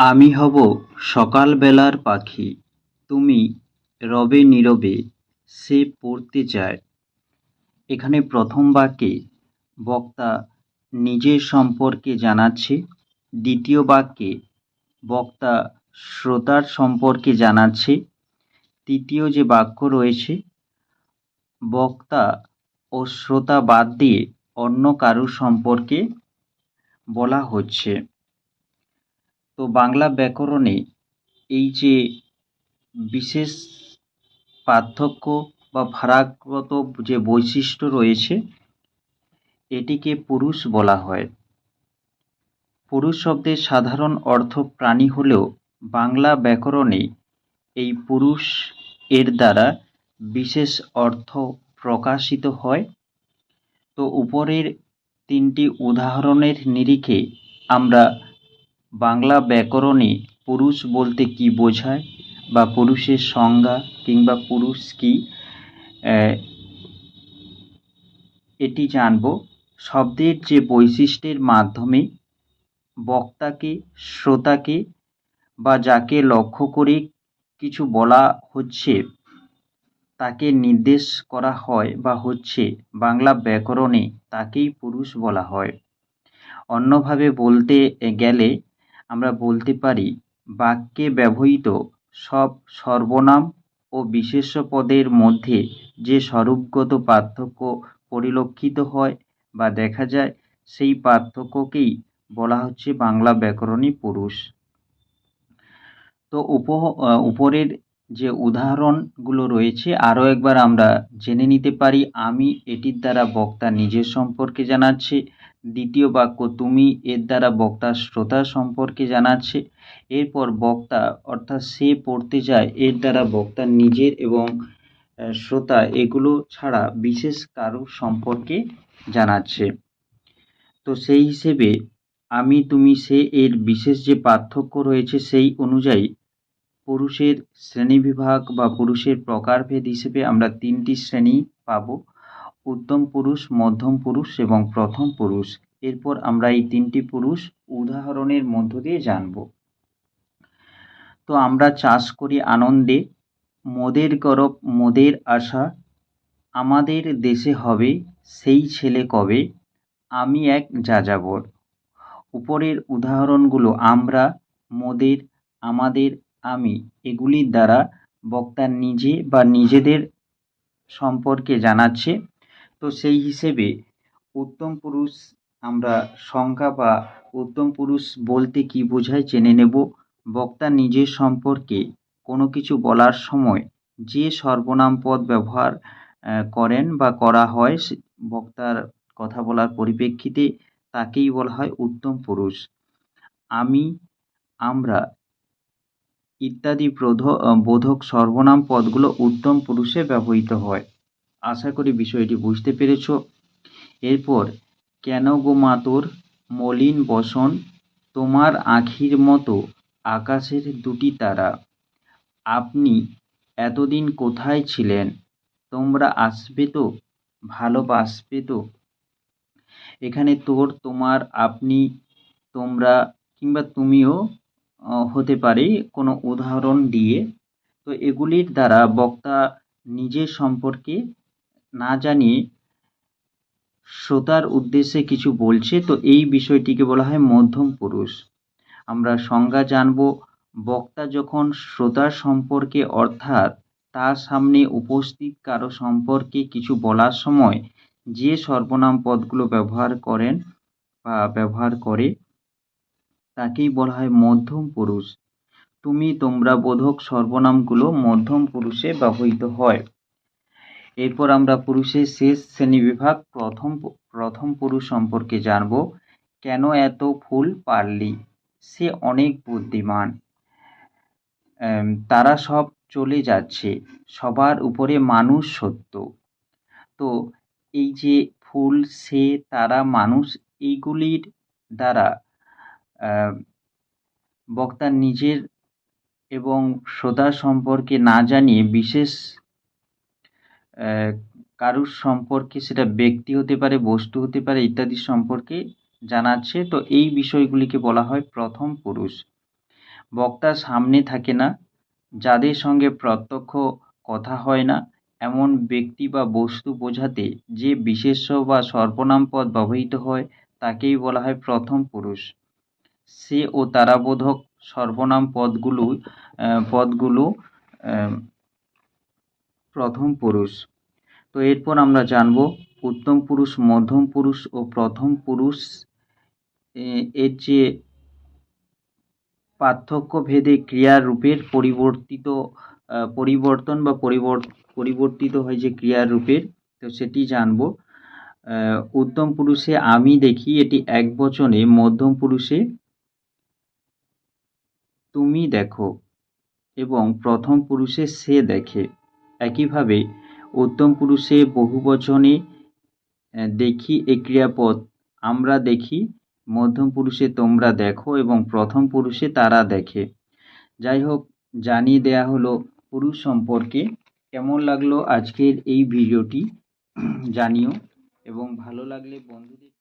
আমি হব সকালবেলার পাখি। তুমি রবে নীরবে, সে পড়তে চায়। এখানে প্রথম বাক্যে বক্তা নিজের সম্পর্কে জানাচ্ছে। দ্বিতীয় বাক্যে বক্তা শ্রোতার সম্পর্কে জানাচ্ছে। তৃতীয় যে বাক্য রয়েছে, বক্তা ও শ্রোতা বাদ দিয়ে অন্য কারুর সম্পর্কে বলা হচ্ছে। তো বাংলা ব্যাকরণে এই যে বিশেষ পার্থক্য বা ফারাকগত যে বৈশিষ্ট্য রয়েছে, এটিকে পুরুষ বলা হয়। পুরুষ শব্দের সাধারণ অর্থ প্রাণী হলেও বাংলা ব্যাকরণে এই পুরুষ এর দ্বারা বিশেষ অর্থ প্রকাশিত হয়। তো উপরের তিনটি উদাহরণের নিরিখে আমরা বাংলা ব্যাকরণে পুরুষ বলতে কী বোঝায়? বা পুরুষের সংজ্ঞা কিংবা পুরুষ কি? এটি জানব। শব্দের যে বৈশিষ্ট্যের মাধ্যমে বক্তাকে, শ্রোতাকে বা যাকে লক্ষ্য করে কিছু বলা হচ্ছে, তাকে নির্দেশ করা হয় বা হচ্ছে, বাংলা ব্যাকরণে তাকেই পুরুষ বলা হয়। অন্যভাবে বলতে গেলে আমরা বলতে পারি, বাক্যে ব্যবহৃত সব সর্বনাম ও বিশেষ্য পদের মধ্যে যে স্বরূপগত পার্থক্য পরিলক্ষিত হয় বা দেখা যায়, সেই পার্থক্যকেই বলা হচ্ছে বাংলা ব্যাকরণী পুরুষ। তো উপ উপরের যে উদাহরণগুলো রয়েছে, আরও একবার আমরা জেনে নিতে পারি, আমি এটির দ্বারা বক্তা নিজের সম্পর্কে জানাচ্ছে দ্বিতীয় বাক্য, তুমি এর দ্বারা বক্তা শ্রোতা সম্পর্কে জানাচ্ছে। এরপর বক্তা, অর্থাৎ সে পড়তে যায় এর দ্বারা বক্তা নিজের এবং শ্রোতা এগুলো ছাড়া বিশেষ কারও সম্পর্কে জানাচ্ছে। তো সেই হিসেবে আমি, তুমি, সে এর বিশেষ যে পার্থক্য রয়েছে সেই অনুযায়ী পুরুষের শ্রেণীবিভাগ বা পুরুষের প্রকারভেদ হিসেবে আমরা তিনটি শ্রেণি পাব। উত্তম পুরুষ, মধ্যম পুরুষ এবং প্রথম পুরুষ। এরপর আমরা এই তিনটি পুরুষ উদাহরণের মধ্য দিয়ে জানব। তো আমরা চাষ করি আনন্দে। মোদের গরব মোদের আশা। আমাদের দেশে হবে, সেই ছেলে কবে? আমি এক যাযাবর। উপরের উদাহরণগুলো আমরা, মোদের, আমাদের, আমি, এগুলির দ্বারা বক্তা নিজে বা নিজেদের সম্পর্কে জানাচ্ছে। তো সেই হিসেবে উত্তম পুরুষ আমরা সংজ্ঞা বা উত্তম পুরুষ বলতে কী বোঝায় জেনে নেব। বক্তা নিজের সম্পর্কে কোনো কিছু বলার সময় যে সর্বনাম পদ ব্যবহার করেন বা করা হয় বক্তার কথা বলার পরিপ্রেক্ষিতে তাকেই বলা হয় উত্তম পুরুষ। আমি, আমরা ইত্যাদি বোধক সর্বনাম পদগুলো উত্তম পুরুষে ব্যবহৃত হয়। আশা করি বিষয়টি বুঝতে পেরেছ। এরপর, কেন গো মা তোর মলিন বসন? তোমার আখির মতো আকাশের দুটি তারা। আপনি এতদিন কোথায় ছিলেন? তোমরা আসবে তো? ভালোবাসবে তো? এখানে তোর, তোমার, আপনি, তোমরা কিংবা তুমিও হতে পারে কোনো উদাহরণ দিয়ে। তো এগুলির দ্বারা বক্তা নিজের সম্পর্কে না জানিয়ে শ্রোতার উদ্দেশ্যে কিছু বলছে, তো এই বিষয়টিকে বলা হয় মধ্যম পুরুষ। আমরা সংজ্ঞা জানব, বক্তা যখন শ্রোতার সম্পর্কে, অর্থাৎ তার সামনে উপস্থিত কারও সম্পর্কে কিছু বলার সময় যে সর্বনাম পদগুলো ব্যবহার করেন বা ব্যবহার করে, তাকেই বলা হয় মধ্যম পুরুষ। তুমি তোমরা বোধক সর্বনামগুলো মধ্যম পুরুষে ব্যবহৃত হয়। এরপর আমরা পুরুষের শেষ শ্রেণি বিভাগ প্রথম প্রথম পুরুষ সম্পর্কে জানব, কেন এত ফুল পারলি? সে অনেক বুদ্ধিমান। তারা সব চলে যাচ্ছে, সবার উপরে মানুষ সত্য। তো এই যে ফুল, সে, তারা, মানুষ, এইগুলির দ্বারা বক্তা নিজের এবং শ্রোতা সম্পর্কে না জানিয়ে বিশেষ কারুর সম্পর্কে সেটা ব্যক্তি হতে পারে, বস্তু হতে পারে ইত্যাদি সম্পর্কে জানাচ্ছে তো এই বিষয়গুলিকে বলা হয় প্রথম পুরুষ। বক্তা সামনে থাকে না, যাদের সঙ্গে প্রত্যক্ষ কথা হয় না, এমন ব্যক্তি বা বস্তু বোঝাতে যে বিশেষ্য বা সর্বনাম পদ ব্যবহৃত হয়, তাকেই বলা হয় প্রথম পুরুষ। সে ও তারাবোধক সর্বনাম পদগুলো পদগুলো প্রথম পুরুষ। তো এরপর আমরা জানব উত্তম পুরুষ, মধ্যম পুরুষ ও প্রথম পুরুষ এর যে পার্থক্য ভেদে ক্রিয়ার রূপের পরিবর্তিত পরিবর্তন বা পরিবর- পরিবর্তিত হয় যে ক্রিয়ার রূপের তো সেটি জানব। উত্তম পুরুষে আমি দেখি এটি এক বচনে, মধ্যম পুরুষে তুমি দেখো এবং প্রথম পুরুষে সে দেখে। একইভাবে উত্তম পুরুষে বহুবচনে দেখি এই ক্রিয়াপদ। আমরা দেখি, মধ্যম পুরুষে তোমরা দেখো এবং প্রথম পুরুষে তারা দেখে। যাই হোক জানিয়ে দেয়া হলো পুরুষ সম্পর্কে। কেমন লাগল আজকের এই ভিডিওটি? জানিও। এবং ভালো লাগলে বন্ধুদের